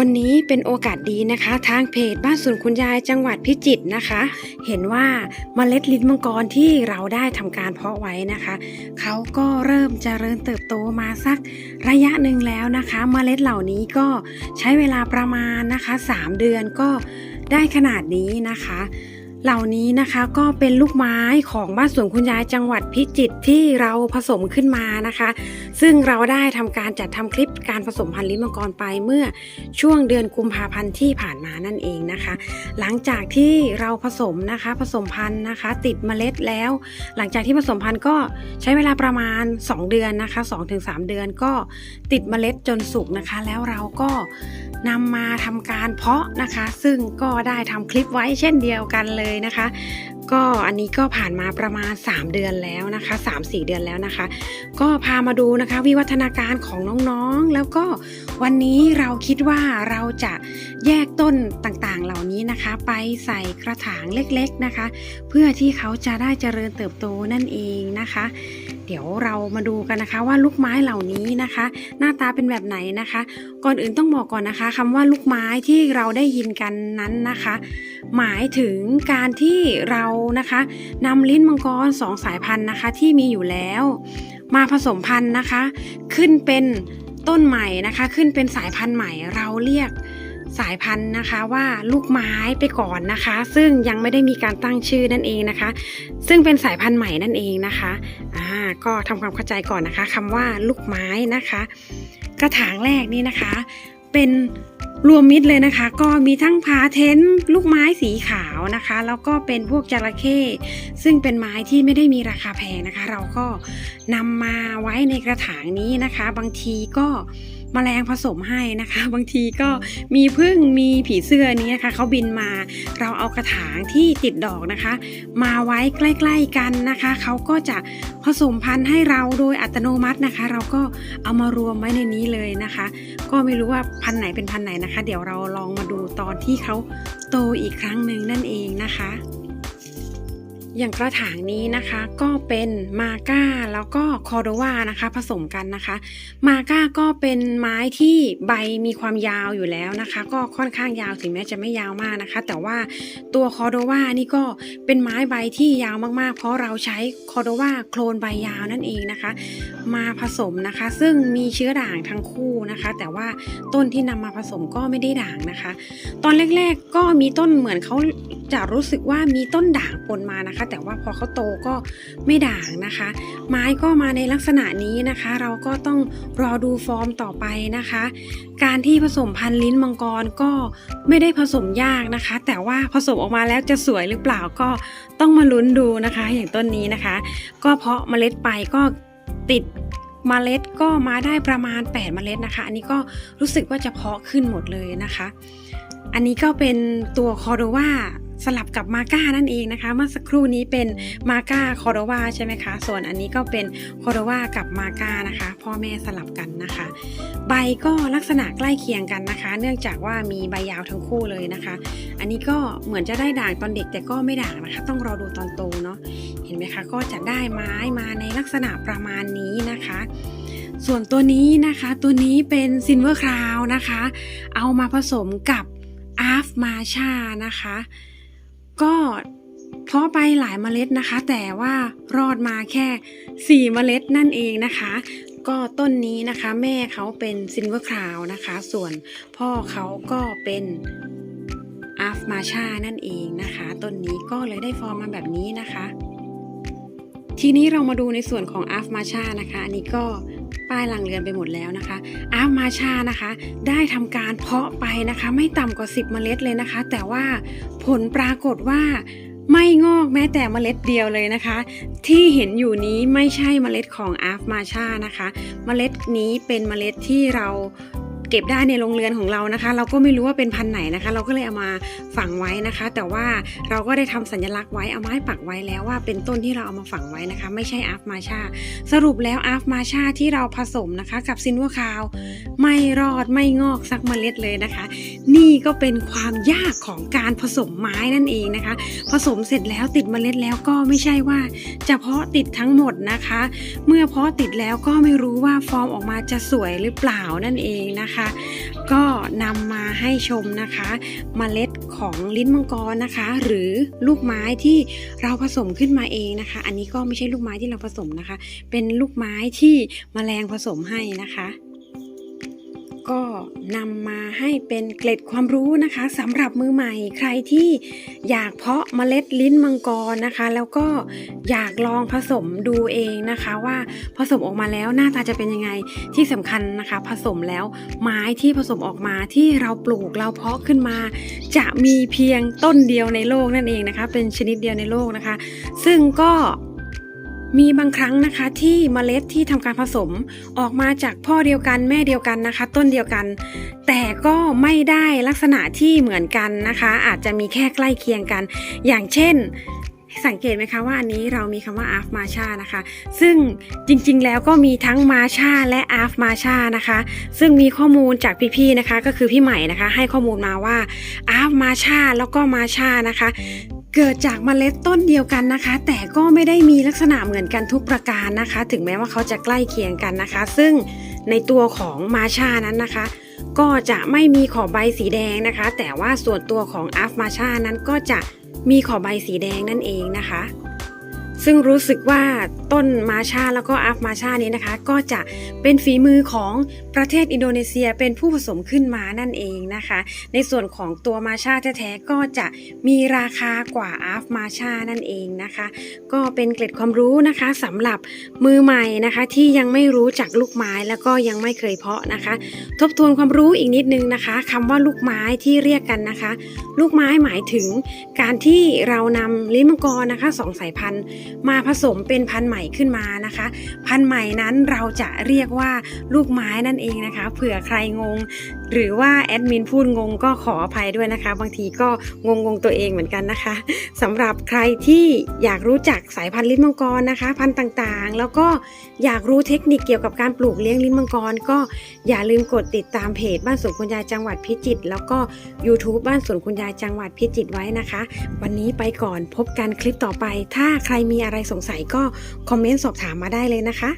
วันนี้เป็นโอกาสดีนะคะ ทางเพจบ้านสวนคุณยายจังหวัดพิจิตรนะคะ เห็นว่าเมล็ดลิ้นมังกรที่เราได้ทำการเพาะไว้นะคะเขาก็เริ่มเจริญเติบโตมาสักระยะหนึ่งแล้วนะคะ เมล็ดเหล่านี้ก็ใช้เวลาประมาณนะคะ 3 เดือนก็ได้ขนาดนี้นะคะ เหล่านี้นะคะก็เป็นลูกไม้ของบ้านสวนคุณยายจังหวัดพิจิตรที่เราผสมขึ้นมานะคะ ซึ่งเราได้ทำการจัดทำคลิปการผสมพันธุ์ลิ้นมังกรไปเมื่อช่วงเดือนกุมภาพันธ์ที่ผ่านมานั่นเองนะคะ หลังจากที่เราผสมนะคะผสมพันธุ์นะคะ ติดเมล็ดแล้ว หลังจากที่ผสมพันธุ์ก็ใช้เวลาประมาณ 2 เดือนนะคะ 2-3 เดือนก็ติดเมล็ดจนสุกนะคะ แล้วเราก็นำมาทำการเพาะนะคะ ซึ่งก็ได้ทำคลิปไว้เช่นเดียวกันเลยนะคะ ก็อันนี้ก็ผ่านมาประมาณ 3 เดือนแล้วนะคะ 3-4 เดือนแล้วนะคะ ก็พามาดูนะคะวิวัฒนาการของน้องๆ แล้วก็วันนี้เราคิดว่าเราจะแยกต้นต่างๆ เหล่านี้นะคะ ไปใส่กระถางเล็กๆนะคะ เพื่อที่เขาจะได้เจริญเติบโตนั่นเองนะคะ เดี๋ยวเรามาดูกันนะคะว่าลูกไม้เหล่านี้นะคะ หน้าตาเป็นแบบไหนนะคะ ก่อนอื่นต้องบอกก่อนนะคะคำว่าลูกไม้ที่เราได้ยินกันนั้นนะคะ หมายถึงการที่เรานะคะนำลิ้นมังกรสองสายพันธุ์นะคะ ที่มีอยู่แล้ว มาผสมพันธุ์นะคะ ขึ้นเป็นต้นใหม่นะคะ ขึ้นเป็นสายพันธุ์ใหม่เราเรียก สายพันธุ์นะคะว่าลูกไม้ไปก่อนนะคะ ซึ่งยังไม่ได้มีการตั้งชื่อนั่นเองนะคะ ซึ่งเป็นสายพันธุ์ใหม่นั่นเองนะคะอ่าก็ทำความเข้าใจก่อนนะคะคำว่าลูกไม้นะคะ กระถางแรกนี่นะคะ เป็นรวมมิตรเลยนะคะ ก็มีทั้งพาเทนลูกไม้สีขาวนะคะ แล้วก็เป็นพวกจระเข้ซึ่งเป็นไม้ที่ไม่ได้มีราคาแพงนะคะ เราก็นำมาไว้ในกระถางนี้นะคะ บางทีก็ มแมลงผสมให้นะคะ บางทีก็มีพึ่งมีผีเสื้อนี้นะคะเขาบินมา เราเอากระถางที่ติดดอกนะคะ มาไว้ใกล้ ๆกันนะคะเขาก็จะผสมพันธุ์ให้เราโดยอัตโนมัตินะคะ เราก็เอามารวมไว้ในนี้เลยนะคะ ก็ไม่รู้ว่าพันธุ์ไหนเป็นพันธุ์ไหนนะคะ เดี๋ยวเราลองมาดูตอนที่เขาโตอีกครั้งหนึ่งนั่นเองนะคะ อย่างกระถางนี้นะคะก็เป็นมาก้าแล้วก็คอโดวานะคะ ผสมกันนะคะ มาก้าก็เป็นไม้ที่ใบมีความยาวอยู่แล้วนะคะ ก็ค่อนข้างยาวถึงแม้จะไม่ยาวมากนะคะ แต่ว่าตัวคอโดวานี่ก็เป็นไม้ใบที่ยาวมากๆ เพราะเราใช้คอโดวาโคลนใบยาวนั่นเองนะคะ มาผสมนะคะ ซึ่งมีเชื้อด่างทั้งคู่นะคะ แต่ว่าต้นที่นำมาผสมก็ไม่ได้ด่างนะคะ ตอนแรกๆก็มีต้นเหมือนเขาจะรู้สึกว่ามีต้นด่างปนมานะคะ แต่ว่าพอเขาโตก็ไม่ด่างนะคะ ไม้ก็มาในลักษณะนี้นะคะ เราก็ต้องรอดูฟอร์มต่อไปนะคะ การที่ผสมพันธุ์ลิ้นมังกรก็ไม่ได้ผสมยากนะคะ แต่ว่าผสมออกมาแล้วจะสวยหรือเปล่าก็ต้องมาลุ้นดูนะคะ อย่างต้นนี้นะคะ ก็เพาะเมล็ดไปก็ติดเมล็ดก็มาได้ประมาณ 8 เมล็ดนะคะ อันนี้ก็รู้สึกว่าจะเพาะขึ้นหมดเลยนะคะ อันนี้ก็เป็นตัวคอโดวา สลับกับมาก้านั่นเองนะคะ เมื่อสักครู่นี้เป็นมาก้าคอโดวาใช่ไหมคะ ส่วนอันนี้ก็เป็นคอโดวากับมาก้านะคะ พ่อแม่สลับกันนะคะ ใบก็ลักษณะใกล้เคียงกันนะคะ เนื่องจากว่ามีใบยาวทั้งคู่เลยนะคะ อันนี้ก็เหมือนจะได้ด่างตอนเด็กแต่ก็ไม่ด่างนะคะ ต้องรอดูตอนโตเนาะเห็นไหมคะ ก็จะได้ไม้มาในลักษณะประมาณนี้นะคะส่วนตัวนี้นะคะตัวนี้เป็นซินเวอร์คราวนะคะ เอามาผสมกับอาร์ฟมาชานะคะ ก็เพาะไปหลายเมล็ดนะคะ แต่ว่ารอดมาแค่ 4 เมล็ดนั่นเองนะคะ ก็ต้นนี้นะคะแม่เขาเป็นซินเวอร์คราวนะคะ ส่วนพ่อเขาก็เป็นอาร์ฟมาชานั่นเองนะคะต้นนี้ก็เลยได้ฟอร์มมาแบบนี้นะคะ ทีนี้เรามาดูในส่วนของอาร์ฟมาชานะคะ อันนี้ก็ ป้ายหลังเรือนไปหมดแล้วนะคะอาร์ฟมาชานะคะ ได้ทำการเพาะไปนะคะ ไม่ต่ำกว่า 10 เมล็ดเลยนะคะ แต่ว่าผลปรากฏว่าไม่งอกแม้แต่เมล็ดเดียวเลยนะคะ ที่เห็นอยู่นี้ไม่ใช่เมล็ดของอาร์ฟมาชานะคะ เมล็ดนี้เป็นเมล็ดที่เรา เก็บได้ในโรงเรือนของเรานะคะ เราก็ไม่รู้ว่าเป็นพันธุ์ไหนนะคะ เราก็เลยเอามาฝังไว้นะคะ แต่ว่าเราก็ได้ทำสัญลักษณ์ไว้เอาไม้ปักไว้แล้วว่าเป็นต้นที่เราเอามาฝังไว้นะคะ ไม่ใช่อาร์ฟมาชาสรุปแล้วอาร์ฟมาชาที่เราผสมนะคะ กับซินวัวคาว ไม่รอดไม่งอกสักเมล็ดเลยนะคะ นี่ก็เป็นความยากของการผสมไม้นั่นเองนะคะ ผสมเสร็จแล้วติดเมล็ดแล้วก็ไม่ใช่ว่าจะเพาะติดทั้งหมดนะคะ เมื่อเพาะติดแล้วก็ไม่รู้ว่าฟอร์มออกมาจะสวยหรือเปล่านั่นเองนะคะนะคะ ก็นำมาให้ชมนะคะเมล็ดของลิ้นมังกรนะคะ หรือลูกไม้ที่เราผสมขึ้นมาเองนะคะ อันนี้ก็ไม่ใช่ลูกไม้ที่เราผสมนะคะ เป็นลูกไม้ที่แมลงผสมให้นะคะ ก็นำมาให้เป็นเกล็ดความรู้นะคะสำหรับมือใหม่ใครที่อยากเพาะเมล็ดลิ้นมังกรนะคะ แล้วก็อยากลองผสมดูเองนะคะว่าผสมออกมาแล้วหน้าตาจะเป็นยังไงที่สำคัญนะคะ ผสมแล้วไม้ที่ผสมออกมาที่เราปลูกเราเพาะขึ้นมา จะมีเพียงต้นเดียวในโลกนั่นเองนะคะ เป็นชนิดเดียวในโลกนะคะ ซึ่งก็ มีบางครั้งนะคะที่เมล็ดที่ทำการผสมออกมาจากพ่อเดียวกันแม่เดียวกันนะคะ ต้นเดียวกัน แต่ก็ไม่ได้ลักษณะที่เหมือนกันนะคะ อาจจะมีแค่ใกล้เคียงกัน อย่างเช่นสังเกตไหมคะว่าอันนี้เรามีคำว่า a f m a c h a นะคะ ซึ่งจริงๆ แล้วก็มีทั้ง m a c h a และ a f m a c h a นะคะ ซึ่งมีข้อมูลจากพี่ๆนะคะ ก็คือพี่ใหม่นะคะ ให้ข้อมูลมาว่า a f m a c h a แล้วก็ m a c h a นะคะ เกิดจากเมล็ดต้นเดียวกันนะคะ แต่ก็ไม่ได้มีลักษณะเหมือนกันทุกประการนะคะ ถึงแม้ว่าเขาจะใกล้เคียงกันนะคะ ซึ่งในตัวของมาชานั้นนะคะ ก็จะไม่มีขอบใบสีแดงนะคะ แต่ว่าส่วนตัวของอัฟมาชานั้นก็จะมีขอบใบสีแดงนั่นเองนะคะ ซึ่งรู้สึกว่าต้นมาชาแล้วก็อัฟมาชานี้นะคะ ก็จะเป็นฝีมือของประเทศอินโดนีเซียเป็นผู้ผสมขึ้นมานั่นเองนะคะ ในส่วนของตัวมาชาแท้ๆก็จะมีราคากว่าอัฟมาชานั่นเองนะคะ ก็เป็นเกร็ดความรู้นะคะสำหรับมือใหม่นะคะที่ยังไม่รู้จักลูกไม้แล้วก็ยังไม่เคยเพาะนะคะ ทบทวนความรู้อีกนิดนึงนะคะคำว่าลูกไม้ที่เรียกกันนะคะ ลูกไม้หมายถึงการที่เรานำลิ้นมังกรนะคะสองสายพันธุ์มาผสมเป็นพันธุ์ใหม่ขึ้นมานะคะ พันธุ์ใหม่นั้นเราจะเรียกว่าลูกไม้นั่นเองนะคะ เผื่อใครงงหรือว่าแอดมินพูดงงก็ขออภัยด้วยนะคะ บางทีก็งงงๆตัวเองเหมือนกันนะคะสำหรับใครที่อยากรู้จักสายพันธุ์ลิ้นมังกรนะคะ พันธุ์ต่างๆ แล้วก็อยากรู้เทคนิคเกี่ยวกับการปลูกเลี้ยงลิ้นมังกร ก็อย่าลืมกดติดตามเพจบ้านสวนคุณยายจังหวัดพิจิตรแล้วก็ YouTube บ้านสวนคุณยายจังหวัดพิจิตรไว้นะคะ วันนี้ไปก่อนพบกันคลิปต่อไป ถ้าใครมีอะไรสงสัยก็คอมเมนต์สอบถามมาได้เลยนะคะ